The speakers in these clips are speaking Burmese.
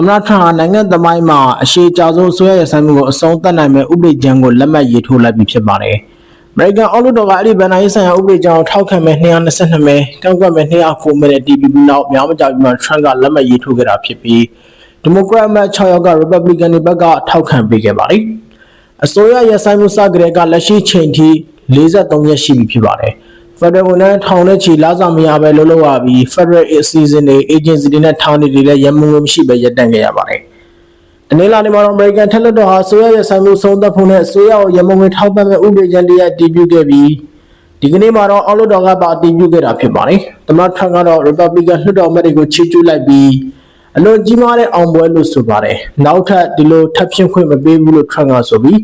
သမ္မတထရန့်ဟာနိုင်ငံသမိုင်းမှာအရှိအကြဆုံးအစိုးရရဆိုင်မှုကိုအဆုံးသတ်နိုင်မဲ့ဥပဒေကြမ်းကိုလက်မှတ်ရေးထိုးလိုက်ပြီဖြစ်ပါတယ်။ American အော်လူတော်ကအဲ့ဒီဗန်နာရေးဆိုင်ရာဥပဒေကြမ်းကိုထောက်ခံမဲ့222မဲ၊ကန့်ကွက်မဲ့209မဲနဲ့ TPP နောက်များမကြပြီးမှ Trump ကလက်မှတ်ရေးထိုးခဲ့တာဖြစ်ပြီးဒီမိုကရက်အမတ်6ယောက်က Republican တွေဘက်ကထောက်ခံပေးခဲ့ပါတယ်။အစိုးရရဆိုင်မှုစကြတဲ့ကလက်ရှိချိန်ထိ43ရက်ရှိပြီဖြစ်ပါတယ်။ Federal ဝန်ထမ်းထောင်နဲ့ချီလာစားမရပဲလုံးလုံးရပြီး Federal အစီအစဉ်တွေ agency တွေနဲ့ထောင်တွေလည်းရမုံငွေမရှိပဲရပ်တန့်ခဲ့ရပါတယ်။တနင်္လာနေ့မှာတော့ American ထက်လက်တော်ဟာအစိုးရရဆိုင်မှုဆုံးသက်ဖို့နဲ့အစိုးရကိုရမုံငွေထောက်ပံ့မဲ့ဥပဒေကြမ်းတရပ်တည်ပြုခဲ့ပြီးဒီကနေ့မှာတော့အောက်လွှတ်တော်ကပါတည်ပြုခဲ့တာဖြစ်ပါတယ်။သမ္မတထရန့်ကတော့ Republican လွှတ်တော်အမတ်တွေကိုချီးကျူးလိုက်ပြီးအလွန်ကြီးမားတဲ့အောင်ပွဲလို့ဆိုပါတယ်။နောက်ထပ်ဒီလိုထပ်ဖြစ်ခွင့်မပေးဘူးလို့ Trump ကဆိုပြီး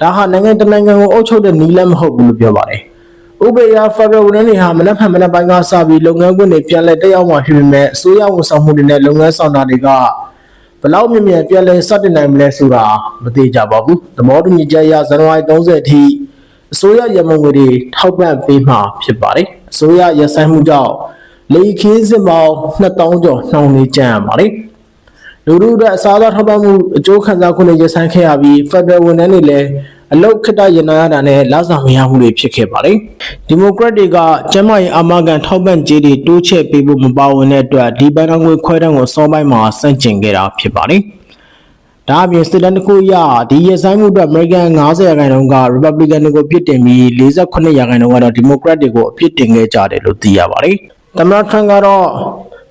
ဒါဟာနိုင်ငံတနိုင်ငံကိုအုပ်ချုပ်တဲ့နီးလမ်းမဟုတ်ဘူးလို့ပြောပါတယ်။ ဥပဒေအရ Federal ဝန်ထမ်းတွေဟာမနက်ဖြန်မနက်ပိုင်းကစပြီးလုပ်ငန်းခွင်တွေပြန်လည်တက်ရောက်မှာဖြစ်ပေမဲ့အစိုးရဝန်ဆောင်မှုတွေနဲ့လုပ်ငန်းဆောင်တာတွေကဘယ်လောက်မြင့်မြတ်ပြန်လည်စတင်နိုင်မလဲဆိုတာမသိကြပါဘူး။သဘောတူညီချက်အရဇန်နဝါရီ30အထိအစိုးရရမုံငွေတွေထောက်ပံ့ပေးမှာဖြစ်ပါတယ်။အစိုးရရဆိုင်မှုကြောင့်လေခင်းစစ်ပေါင်း2000ကျော်နှောင်နေကြရပါတယ်။လူလူအတွက်အစားအသောက်ထောက်ပံ့မှုအကျိုးခံစားခွင့်တွေရဆိုင်ခဲ့ရပြီး Federal ဝန်ထမ်းတွေလည်း အလုတ်ခတရနာရတာနဲ့လာဆောင်မရမှုတွေဖြစ်ခဲ့ပါတယ်။ဒီမိုကရက်တွေကကျန်းမာရေးအာမခံထောက်ပံ့ကြေးတွေတိုးချဲ့ပေးဖို့မပါဝင်တဲ့အတွက်ဒီဘဏ္ဍာငွေခွဲတန်းကိုစောပိုင်းမှာစန့်ကျင်ခဲ့တာဖြစ်ပါတယ်။ဒါအပြင်စစ်တမ်းတစ်ခုအရဒီရဆိုင်မှုအတွက် American 90ရာခိုင်နှုန်းက Republican တွေကိုပြစ်တင်ပြီး48ရာခိုင်နှုန်းကတော့ Democrat တွေကိုအပြစ်တင်ခဲ့ကြတယ်လို့သိရပါတယ်။သမ္မတထရန့်ကတော့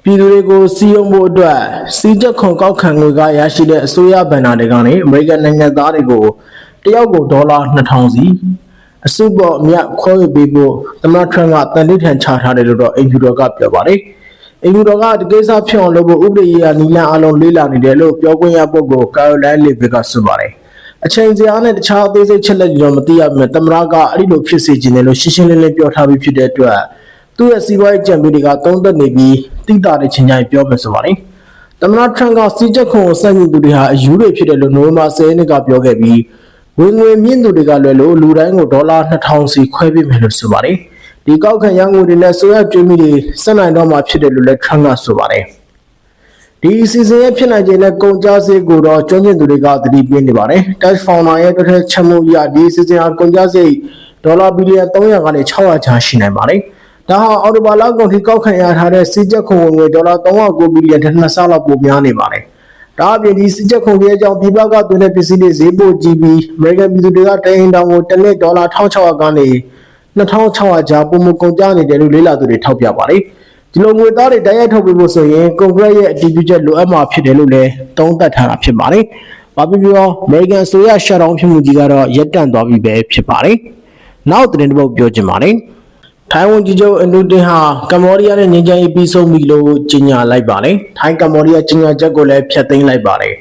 ပြည်သူတွေကိုစီယုံဖို့အတွက်စီးချက်ခွန်ကောက်ခံငွေကရရှိတဲ့အစိုးရဘဏ္ဍာတွေကနေ American နိုင်ငံသားတွေကို တယောက်ကိုဒေါ်လာ2000စီအစုပေါ်အမြတ်ခွဲဝေပေးဖို့သမ္မတထရန့်ကတန်တိထန်ချထားတယ်လို့တော့အင်ဂျူတော်ကပြောပါတယ်။အင်ဂျူတော်ကဒီကိစ္စဖြစ်အောင်လုပ်ဖို့ဥပဒေရေးရာနီလန်အလုံးလေးလာနေတယ်လို့ပြောခွင့်ရပုဂ္ဂိုလ်ကာရိုလိုင်းလီဗစ်ကဆိုပါတယ်။အချိန်စရာနဲ့တခြားအသေးစိတ်ချက်လက်တွေတော့မသိရပါဘူး။သမ္မတကအဲ့ဒီလိုဖြစ်စေချင်တယ်လို့ရှင်းရှင်းလင်းလင်းပြောထားပြီးဖြစ်တဲ့အတွက်သူ့ရဲ့စီးပွားရေးကြံပေးတွေကသုံးသက်နေပြီးတိတာတဲ့ချင်းချင်းပြောမယ်ဆိုပါတယ်။သမ္မတထရန့်ကစီးချက်ခွန်ကိုစန့်ကျင်သူတွေဟာအယူတွေဖြစ်တယ်လို့နိုဝင်ဘာ10ရက်နေ့ကပြောခဲ့ပြီး ဝင်ငွေမြင့်သူတွေကလွယ်လို့လူတိုင်းကိုဒေါ်လာ2000စီခွဲပေးမယ်လို့ဆိုပါတယ်။ဒီကောက်ခံရငွေတွေနဲ့ဆိုရကျွေးမိတွေစက်နိုင်တော့မှဖြစ်တယ်လို့လည်းထရန့်ကဆိုပါတယ်။ဒီအစီအစဉ်ရဲ့ဖြစ်နိုင်ခြေနဲ့ကုန်ကျစရိတ်ကိုတော့ကျွမ်းကျင်သူတွေကသတိပေးနေပါတယ်။ Tax Founder ရဲ့တွက်ချက်ချက်မှုအရဒီအစီအစဉ်ဟာကုန်ကျစရိတ်ဒေါ်လာဘီလီယံ300ကနေ600ချာရှိနိုင်ပါတယ်။ဒါဟာအော်တိုဘာလကုန်ထိကောက်ခံရထားတဲ့စီးချက်ခွန်ဝင်ငွေဒေါ်လာ309ဘီလီယံထက်နှစ်ဆလောက်ပိုများနေပါတယ်။ ဒါအပြင်ဒီစီးချက်ခွန်ရဲ့အကြောင်းပြည်ပကသွင်းတဲ့ပစ္စည်းတွေဈေးပိုကြီးပြီး American ပြည်သူတွေကတအိမ်တောင်ကိုတစ်နှစ်ဒေါ်လာ1600ကနေ2600ကျာပုံမကုန်ကြနေတယ်လို့လေ့လာသူတွေထောက်ပြပါတယ်။ဒီလိုငွေသားတွေတိုက်ရိုက်ထုတ်ပေးဖို့ဆိုရင်ကွန်ဂရက်ရဲ့အတည်ပြုချက်လိုအပ်မှာဖြစ်တယ်လို့လည်းသုံးသပ်ထားတာဖြစ်ပါတယ်။ဘာဖြစ်ပြော American ဆိုရ shutdown ဖြစ်မှုကြီးကတော့ရပ်တန့်သွားပြီပဲဖြစ်ပါတယ်။နောက်သတင်းတစ်ပုဒ်ပြောချင်ပါတယ်။ ထိုင်းဝန်ကြီးချုပ်အန်ဒူတင်ဟာကမ္ဘောဒီးယားနဲ့ငြိမ်းချမ်းရေးပြီးဆုံးပြီလို့ကြေညာလိုက်ပါတယ်။ထိုင်းကမ္ဘောဒီးယားကြေညာချက်ကိုလည်းဖျက်သိမ်းလိုက်ပါတယ်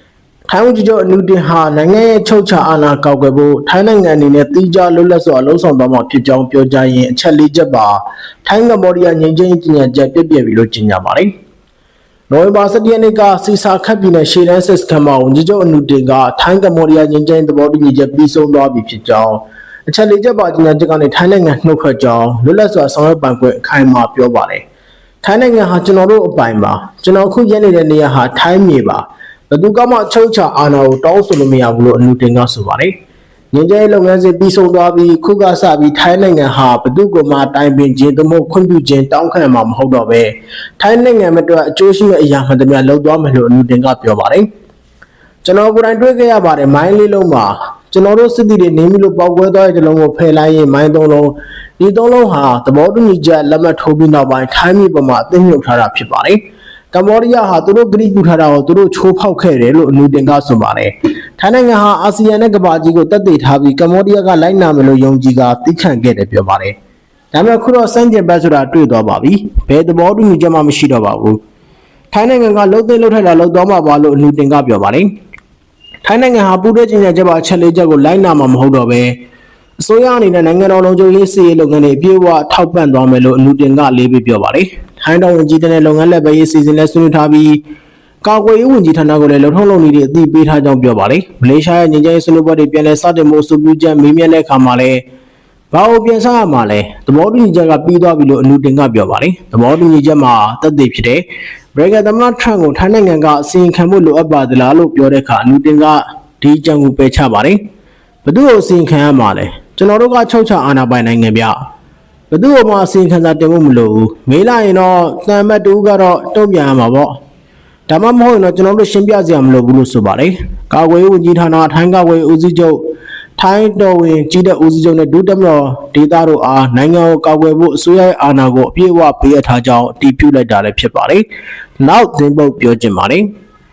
။ထိုင်းဝန်ကြီးချုပ်အန်ဒူတင်ဟာနိုင်ငံရဲ့ချုပ်ချာအာဏာကောက်ွယ်ဖို့ထိုင်းနိုင်ငံအနေနဲ့တီးခြားလွတ်လပ်စွာလှုံ့ဆော်သွားမှာဖြစ်ကြောင်းပြောကြားရင်းအချက်လေးချက်ပါထိုင်းကမ္ဘောဒီးယားငြိမ်းချမ်းရေးကြေညာချက်ပြည့်ပြည့်ပြီလို့ကြေညာပါတယ်။နိုဝင်ဘာ17ရက်နေ့ကစီစာခတ်ပြည်နယ်ရှေ့တန်းစစ်စခန်းမှာဝန်ကြီးချုပ်အန်ဒူတင်ကထိုင်းကမ္ဘောဒီးယားငြိမ်းချမ်းရေးသဘောတူညီချက်ပြီးဆုံးသွားပြီဖြစ်ကြောင်း အချက်လေးချက်ပါကြေညာချက်ကနေထိုင်းနိုင်ငံနှုတ်ထွက်ကြောင်းလွတ်လပ်စွာဆောင်ရွက်ပိုင်ခွင့်အခိုင်အမာပြောပါတယ်။ထိုင်းနိုင်ငံဟာကျွန်တော်တို့အပိုင်ပါကျွန်တော်ခုရနေတဲ့နေရာဟာထိုင်းမြေပါဘယ်သူကမှအချုပ်ချာအာဏာကိုတောင်းဆိုလို့မရဘူးလို့အနုတင်ကဆိုပါတယ်။ငင်းကျဲလုပ်ငန်းစဉ်ပြီးဆုံးသွားပြီးခုကစပြီးထိုင်းနိုင်ငံဟာဘသူကမှတိုင်ပင်ခြင်းသို့မဟုတ်ခွင့်ပြုခြင်းတောင်းခံမှာမဟုတ်တော့ပဲထိုင်းနိုင်ငံမအတွက်အကျိုးရှိတဲ့အရာမှန်သမျှလုပ်သွားမယ်လို့အနုတင်ကပြောပါတယ်။ကျွန်တော်ကိုယ်တိုင်တွေ့ခဲ့ရပါတယ်မိုင်းလေးလုံးမှာ ကျွန်တော်တို့စစ်တီတွေနေပြီလို့ပောက်ကွဲသွားတဲ့တလုံးကိုဖယ်လိုက်ရင်မိုင်းသုံးလုံးဒီသုံးလုံးဟာသဘောတူညီချက်လက်မှတ်ထိုးပြီးနောက်ပိုင်းထိုင်းပြည်ပေါ်မှာအသိဉာဏ်ထားတာဖြစ်ပါတယ်။ကမ္ဘောဒီးယားဟာသူတို့ဂရိပြုထားတာကိုသူတို့ချိုးဖောက်ခဲ့တယ်လို့အနူတင်ကဆိုပါတယ်။ထိုင်းနိုင်ငံဟာအာဆီယံနဲ့ကမ္ဘာကြီးကိုတက်တည်ထားပြီးကမ္ဘောဒီးယားကလိုက်နာမယ်လို့ယုံကြည်ကသိခံခဲ့တယ်ပြောပါတယ်။ဒါပေမဲ့ခုတော့စန့်ကျင်ဘက်ဆိုတာတွေ့သွားပါပြီ။ဘယ်သဘောတူညီချက်မှမရှိတော့ပါဘူး။ထိုင်းနိုင်ငံကလှုပ်သိမ်းလှုပ်ထက်တာလှုပ်သွားမှာပါလို့အနူတင်ကပြောပါတယ်။ ထိုင်းနိုင်ငံဟာပူးတွဲကျင်းပချက်ပါအချက်လေးချက်ကိုလိုက်နာမှာမဟုတ်တော့ပဲအစိုးရအနေနဲ့နိုင်ငံတော်လုံခြုံရေးစီရေးလုပ်ငန်းတွေအပြည့်အဝထောက်ပံ့သွားမယ်လို့အနုတင်ကလေးပေးပြောပါတယ်။ထိုင်းတော်ဝင်ကြီးတဲ့လုပ်ငန်းလက်ပဲရေးစီစဉ်နဲ့ဆွေးနွေးထားပြီးကာကွယ်ရေးဝန်ကြီးဌာနကလည်းလုံထုံးလုံနည်းတွေအသိပေးထားကြောင်းပြောပါတယ်။မလေးရှားရဲ့ငြိမ်းချမ်းရေးဆွေးနွေးပွဲတွေပြန်လည်စတင်မှုအဆိုပြုချက်မေးမြန်းတဲ့အခါမှာလည်း ဘာလို့ပြန်စားရမှာလဲသဘောတူညီချက်ကပြီးသွားပြီလို့အလူတင်ကပြောပါတယ်သဘောတူညီချက်မှာတက်သေးဖြစ်တဲ့ဘရဂန်သမ္မတထရန့်ကိုထိုင်းနိုင်ငံကအစီရင်ခံဖို့လိုအပ်ပါသလားလို့ပြောတဲ့အခါအလူတင်ကဒီအကြံကိုပယ်ချပါတယ်ဘသူ့ကိုအစီရင်ခံရမှာလဲကျွန်တော်တို့ကချုပ်ချအာဏာပိုင်နိုင်ငံဗျဘသူ့ကိုမှအစီရင်ခံစာတင်ဖို့မလိုဘူးမေးလိုက်ရင်တော့တန်မတ်တူကတော့တုံ့ပြန်ရမှာပေါ့ဒါမှမဟုတ်ရင်တော့ကျွန်တော်တို့ရှင်းပြစရာမလိုဘူးလို့ဆိုပါတယ်ကာကွယ်ရေးဝန်ကြီးဌာနထိုင်းကာကွယ်ရေးဦးစီးချုပ် ထိုင်းတော်ဝင်ကြီးတဲ့ဦးစီးချုပ်နဲ့ဒုတက်မတော်ဒေသတို့အားနိုင်ငံကိုကာကွယ်ဖို့အစိုးရရဲ့အာဏာကိုအပြည့်အဝပေးအပ်ထားကြောင်းအတည်ပြုလိုက်တာလည်းဖြစ်ပါတယ်။နောက်သင်ပုတ်ပြောချင်ပါတယ်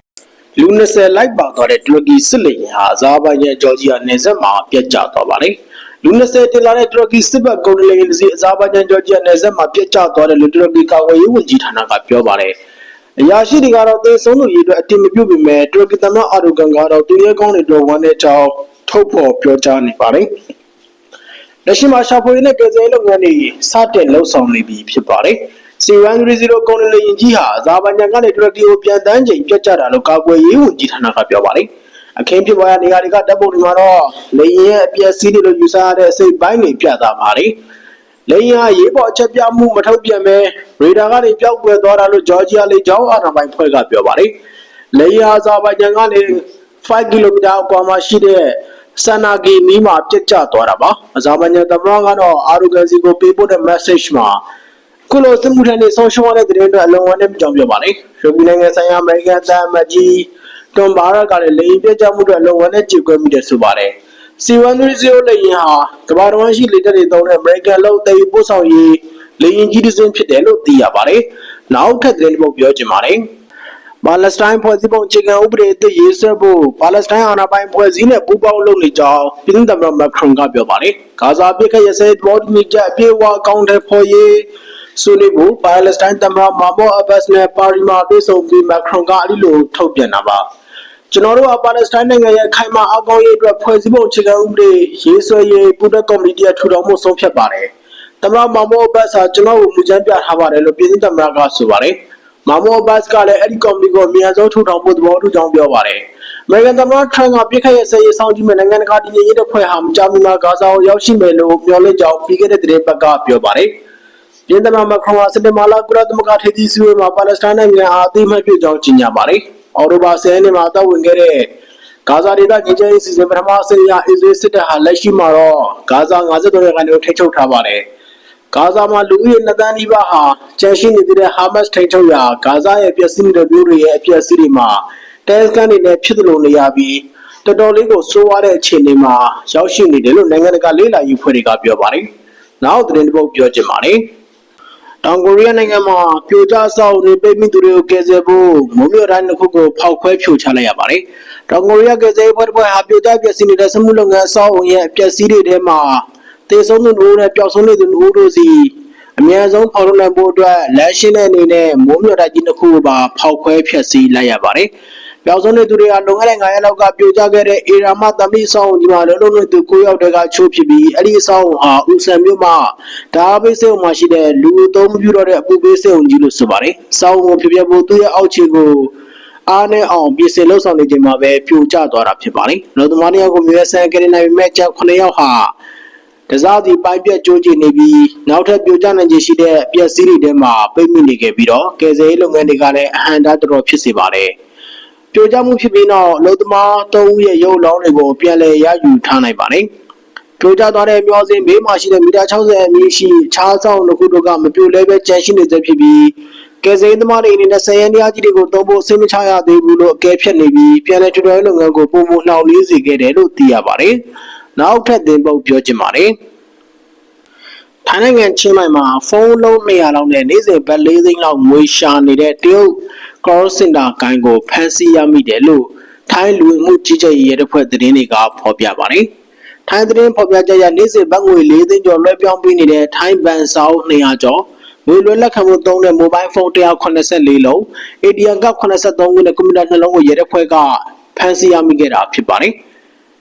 ။လူ20လိုက်ပါသွားတဲ့တူရကီစစ်လေယာဉ်ဟာအဇာဘိုင်ဂျန်ဂျော်ဂျီယာနယ်စပ်မှာပြတ်ကျသွားပါတယ်။လူ20တင်လာတဲ့တူရကီစစ်ဘက်ကုန်လေယာဉ်တစ်စီးအဇာဘိုင်ဂျန်ဂျော်ဂျီယာနယ်စပ်မှာပြတ်ကျသွားတယ်လို့တူရကီကာကွယ်ရေးဝန်ကြီးဌာနကပြောပါတယ်။အရာရှိတွေကတော့သေဆုံးသူရေးအတွက်အတိမပြုတ်ပေမဲ့တူရကီသမ္မတအာဒိုဂန်ကတော့သူရဲကောင်းတွေတော့ဝန်တဲ့ကြောင်း ထုတ်ဖော်ပြောကြားနေပါတယ်။လက်ရှိမှာရှာဖွေနဲ့ကယ်ဆယ်ရေးလုပ်ငန်းတွေစတင်လှုပ်ဆောင်နေပြီဖြစ်ပါတယ်။ C130 ကုန်လေယာဉ်ကြီးဟာအဇာဘိုင်ဂျန်ကနေတူရကီကိုပြန်တန်းချိန်ပြတ်ကျတာလို့ကာကွယ်ရေးဝန်ကြီးဌာနကပြောပါတယ်။အခင်းဖြစ်ပွားရာနေရာတွေကတပ်ပုံတွေမှာတော့လေယာဉ်ရဲ့အပျက်စီးတွေလို့ယူဆရတဲ့အစိပ်ပိုင်းတွေပြသပါတယ်။လေယာဉ်ဟာရေးပေါ်အချက်ပြမှုမထုတ်ပြန်ပဲရေဒါကနေပျောက်ကွယ်သွားတာလို့ဂျော်ဂျီယာလေကြောင်းအာဏာပိုင်ဖွဲ့ကပြောပါတယ်။လေယာဉ်ဟာအဇာဘိုင်ဂျန်ကနေ5ကီလိုမီတာအကွာမှာရှိတဲ့ ဆန်နာဂီနီးမှာပြစ်ကျသွားတာပါ။အဇာဘိုင်ဂျန်သမ္မတကတော့အာရူဂန်စီကိုပေးပို့တဲ့ message မှာခုလိုစစ်မှုထမ်းတွေဆုံးရှုံးရတဲ့တဲ့အတွက်အလုံးဝနဲ့ကြောင်းပြောပါတယ်။ရိုဘီနိုင်ငံဆိုင်ရာအမေရိကန်သားအမတ်ကြီးတွန်ဘာရကလည်းလေယာဉ်ပြတ်ကျမှုတွေအလုံးဝနဲ့ကြေကွဲမိတယ်ဆိုပါတယ်။ C130 လေယာဉ်ဟာကမ္ဘာတော်ရှိလေတပ်တွေသုံးတဲ့အမေရိကန်လောက်တည်ပို့ဆောင်ရေးလေယာဉ်ကြီးတစ်စင်းဖြစ်တယ်လို့သိရပါတယ်။နောက်ထပ်သတင်းတစ်ပုဒ်ပြောချင်ပါတယ်။ ပါလက်စတိုင်းဖွဲ့စည်းပုံအခြေခံဥပဒေအသစ်ရေးဆွဲဖို့ပါလက်စတိုင်းအာဏာပိုင်ဖွဲ့စည်းနဲ့ပူးပေါင်းလုပ်နေကြောင်းပြည်သူ့သမ္မတမက်ခရွန်ကပြောပါတယ်။ဂါဇာပြစ်ခတ်ရစဲသဘောတူညီချက်အပြည့်အဝအကောင့်ထဲပေါ်ရေးဆွေးနွေးဖို့ပါလက်စတိုင်းသမ္မတမာမော့အဘတ်စ်နဲ့ပါရီမာတွေ့ဆုံပြီးမက်ခရွန်ကအဲ့ဒီလိုထုတ်ပြန်တာပါ။ကျွန်တော်တို့ကပါလက်စတိုင်းနိုင်ငံရဲ့ခိုင်မာအကောင့်ရေးအတွက်ဖွဲ့စည်းပုံအခြေခံဥပဒေရေးဆွဲရေးပူးတွဲကော်မတီတရထူထောင်မှုဆုံးဖြတ်ပါတယ်။သမ္မတမာမော့ဘတ်စာကျွန်တော်ကိုမူကြမ်းပြထားပါတယ်လို့ပြည်သူ့သမ္မတကဆိုပါတယ်။ မာမော့ဘတ်ကလည်းအဲ့ဒီကော်မတီကိုအမြန်ဆုံးထူထောင်ဖို့သဘောတူကြောင်းပြောပါတယ်။အမေရိကန်သမ္မတထရန့်ကပြစ်ခတ်ရစရေးဆောင်ကြည့်မဲ့နိုင်ငံတကာတည်ငြိမ်ရေးတပ်ဖွဲ့ဟာမကြာမီမှာဂါဇာကိုရောက်ရှိမယ်လို့မျှော်လင့်ကြောင်းပြီးခဲ့တဲ့သတင်းပတ်ကပြောပါတယ်။ပြည်သမ္မတမက်ခရွန်ကစက်တင်ဘာလကုလသမဂ္ဂထိပ်သီးစည်းဝေးမှာပါလက်စတိုင်းနိုင်ငံအားအသိအမှတ်ပြုကြောင်းကြေညာပါတယ်။အော်တိုဘာ10ရက်နေ့မှာတောက်ဝင်ခဲ့တဲ့ဂါဇာဒေသငြိမ်းချမ်းရေးစီစဉ်ပထမအဆင့်အရအစ္စရေးစစ်တပ်ဟာလက်ရှိမှာတော့ဂါဇာ53ရာခိုင်နှုန်းထိန်းချုပ်ထားပါတယ်။ ဂါဇာမှာလူဦးရေ2သန်းနီးပါးဟာကျန်ရှိနေတဲ့ဟာမတ်စ်ထိန်းချုပ်ရာဂါဇာရဲ့ပျက်စီးနေတဲ့မျိုးတွေရဲ့အပျက်စီးတွေမှာတဲစကန်တွေနဲ့ဖြစ်သလိုနေရပြီးတော်တော်လေးကိုစိုးရတဲ့အခြေအနေမှာရောက်ရှိနေတယ်လို့နိုင်ငံတကာလေးလာရေးဖွဲ့တွေကပြောပါတယ်။နောက်သတင်းတစ်ပုဒ်ပြောချင်ပါတယ်။တောင်ကိုရီးယားနိုင်ငံမှာပြိုကျဆောက်နေပိတ်မိသူတွေကိုကယ်ဆယ်ဖို့မုံမြို့တိုင်းတစ်ခုကိုဖောက်ခွဲဖြိုချလိုက်ရပါတယ်။တောင်ကိုရီးယားကယ်ဆယ်ရေးဖွဲ့တစ်ဖွဲ့ဟာပြိုကျပျက်စီးနေတဲ့စမှုလုပ်ငန်းအဆောက်အုံရဲ့အပျက်စီးတွေထဲမှာ တေဆုံးသူတို့နဲ့ပျောက်ဆုံးနေသူတို့တို့စီအများဆုံးဖော်ထုတ်နိုင်ဖို့အတွက်လက်ရှိတဲ့အနေနဲ့မုံမြို့တိုင်းကြီးတစ်ခုကိုပါဖောက်ခွဲဖျက်ဆီးလိုက်ရပါတယ်။ပျောက်ဆုံးနေသူတွေကလွန်ခဲ့တဲ့9ရက်လောက်ကပြိုကျခဲ့တဲ့အေရာမတမီဆောင်းကြီးမှာလုံးလုံးနေသူ9ယောက်တည်းကချိုးဖြစ်ပြီးအဲ့ဒီအဆောင်းဟာဦးဆန်မြို့မှာဒါဘေးစေုံမှာရှိတဲ့လူအသုံးမပြုတော့တဲ့အပူဘေးစေုံကြီးလို့ဆိုပါတယ်။ဆောင်းကိုဖြစ်ပြဖို့သူ့ရဲ့အောက်ခြေကိုအားနဲ့အောင်ပြင်ဆင်လှုပ်ဆောင်နေချိန်မှာပဲပြိုကျသွားတာဖြစ်ပါတယ်။လူသမားတယောက်ကိုမြေဆန်ကလေးနိုင်ပေမဲ့ကျန်9ယောက်ဟာ တစားစီပိုင်ပြက်ကြိုးကျနေပြီးနောက်ထပ်ပြိုကျနိုင်ခြေရှိတဲ့ပျက်စီးတွေထဲမှာပိတ်မိနေခဲ့ပြီးတော့ကယ်ဆယ်ရေးလုပ်ငန်းတွေကလည်းအဟန့်တားတော်တော်ဖြစ်စေပါတယ်။ပြိုကျမှုဖြစ်ပြီးနောက်လူသမား၃ဦးရဲ့ရုပ်လောင်းတွေကိုပြန်လည်ရယူထားနိုင်ပါတယ်။ပြိုကျသွားတဲ့မျောစင်ဘေးမှာရှိတဲ့မီတာ60အမြင့်ရှိခြားဆောင်တစ်ခုတို့ကမပြိုလဲပဲကျန်ရှိနေသေးဖြစ်ပြီးကယ်ဆယ်ရေးသမားတွေအနေနဲ့ဆယ်ရန်တရားကြီးတွေကိုသုံးဖို့စိတ်မချရသေးဘူးလို့အကဲဖြတ်နေပြီးပြန်လည်ထူထောင်ရေးလုပ်ငန်းကိုပုံမနှောင့်နှေးစေခဲ့တယ်လို့သိရပါတယ်။ နောက်ထပ်သင်ပုတ်ပြောချင်ပါတယ်။ထိုင်းနိုင်ငံချင်းမိုင်မှာဖုန်းလုံး200လောက်နဲ့နေ့စဉ်ဘတ်4သိန်းလောက်ငွေရှာနေတဲ့တရုတ် call center ကိုင်းကိုဖမ်းဆီးရမိတယ်လို့ထိုင်းလူဝင်မှုကြီးကြပ်ရေးရဲတပ်ဖွဲ့သတင်းတွေကဖော်ပြပါတယ်။ထိုင်းသတင်းဖော်ပြချက်အရနေ့စဉ်ဘတ်ငွေ4သိန်းကျော်လွှဲပြောင်းပေးနေတဲ့ထိုင်းဘဏ်စာအုပ်200ကျော်ငွေလွှဲလက်ခံမှုသုံးတဲ့မိုဘိုင်းဖုန်း184လုံး ATM က83ခုနဲ့ကွန်ပျူတာနှလုံးကိုရဲတပ်ဖွဲ့ကဖမ်းဆီးရမိခဲ့တာဖြစ်ပါတယ်။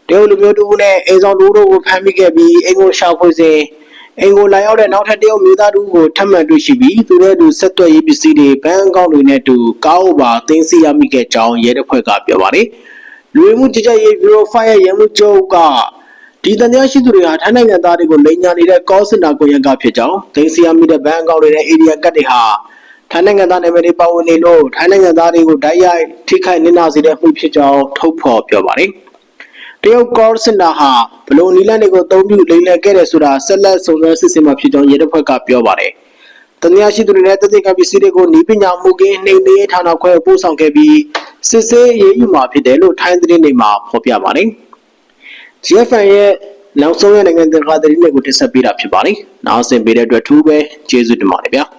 တရုတ်လူမျိုးတူနဲ့အိမ်ဆောင်တူတို့ကိုဖမ်းမိခဲ့ပြီးအိမ်ကိုရှာဖွေစဉ်အိမ်ကိုလာရောက်တဲ့နောက်ထပ်တရုတ်မျိုးသားတူကိုထပ်မံတွေ့ရှိပြီးသူတို့တို့ဆက်သွယ်ရေးပစ္စည်းတွေဘဏ်အကောင့်တွေနဲ့တူကားဥပါသိမ်းဆည်းရမိခဲ့ကြောင်းရဲတပ်ဖွဲ့ကပြောပါတယ်။လူဝင်မှုကြီးကြပ်ရေး Bureau 5ရဲ့ရဲမှုချုပ်ကဒီတန်တရားရှိသူတွေဟာထိုင်းနိုင်ငံသားတွေကိုလိန်ညာနေတဲ့ call center ကိုရက်ကဖြစ်ကြောင်းဒိန်းစီယာမိတဲ့ဘဏ်အကောင့်တွေနဲ့ area ကတ်တွေဟာထိုင်းနိုင်ငံသားနာမည်တွေပါဝင်နေလို့ထိုင်းနိုင်ငံသားတွေကိုတိုက်ရိုက်ထိခိုက်နစ်နာစေတဲ့မှုဖြစ်ကြောင်းထုတ်ဖော်ပြောပါတယ် တရုတ် call center ဟာဘလို့နီလန်တွေကိုအသုံးပြုလိမ်လည်ခဲ့တယ်ဆိုတာဆက်လက်စုံစမ်းစစ်ဆေးမှာဖြစ်ကြောင်းရဲတပ်ဖွဲ့ကပြောပါတယ်တန်တရားရှိသူတွေနဲ့တသက်ကပစ္စည်းတွေကိုနီးပညာမှုကင်းနှိမ်နင်းရေးဌာနခွဲပို့ဆောင်ခဲ့ပြီးစစ်ဆေးရေးယူမှာဖြစ်တယ်လို့ထိုင်းသတင်းတွေမှာဖော်ပြပါတယ် GFN ရဲ့နောက်ဆုံးရနိုင်ငံတကာသတင်းတွေကိုတင်ဆက်ပေးတာဖြစ်ပါတယ်။နောက်ဆင်ပေးတဲ့အတွက်ထူးပဲကျေးဇူးတင်ပါတယ်ဗျာ။